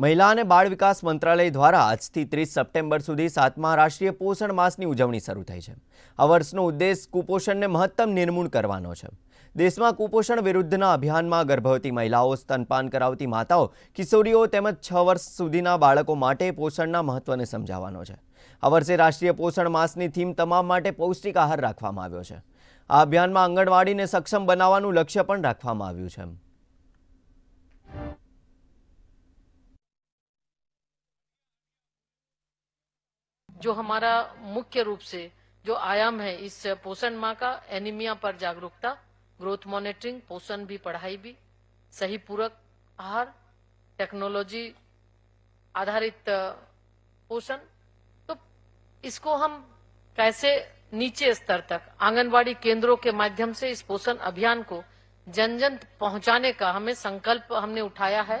મહિલા અને બાળ વિકાસ મંત્રાલય દ્વારા આજથી ત્રીસ સપ્ટેમ્બર સુધી સાતમા રાષ્ટ્રીય પોષણ માસની ઉજવણી શરૂ થઈ છે. આ વર્ષનો ઉદ્દેશ કુપોષણને મહત્તમ નિર્મૂળ કરવાનો છે. દેશમાં કુપોષણ વિરુદ્ધના અભિયાનમાં ગર્ભવતી મહિલાઓ સ્તનપાન કરાવતી માતાઓ, કિશોરીઓ તેમજ છ વર્ષ સુધીના બાળકો માટે પોષણના મહત્વને સમજાવવાનો છે. આ વર્ષે રાષ્ટ્રીય પોષણ માસની થીમ તમામ માટે પૌષ્ટિક આહાર રાખવામાં આવ્યો છે. આ અભિયાનમાં આંગણવાડીને સક્ષમ બનાવવાનું લક્ષ્ય પણ રાખવામાં આવ્યું છે. जो हमारा मुख्य रूप से जो आयाम है इस पोषण माह का एनीमिया पर जागरूकता ग्रोथ मॉनिटरिंग पोषण भी, पढ़ाई भी, सही पूरक आहार टेक्नोलॉजी आधारित पोषण। तो इसको हम कैसे नीचे स्तर तक आंगनवाड़ी केंद्रों के माध्यम से इस पोषण अभियान को जन जन पहुँचाने का हमें संकल्प हमने उठाया है।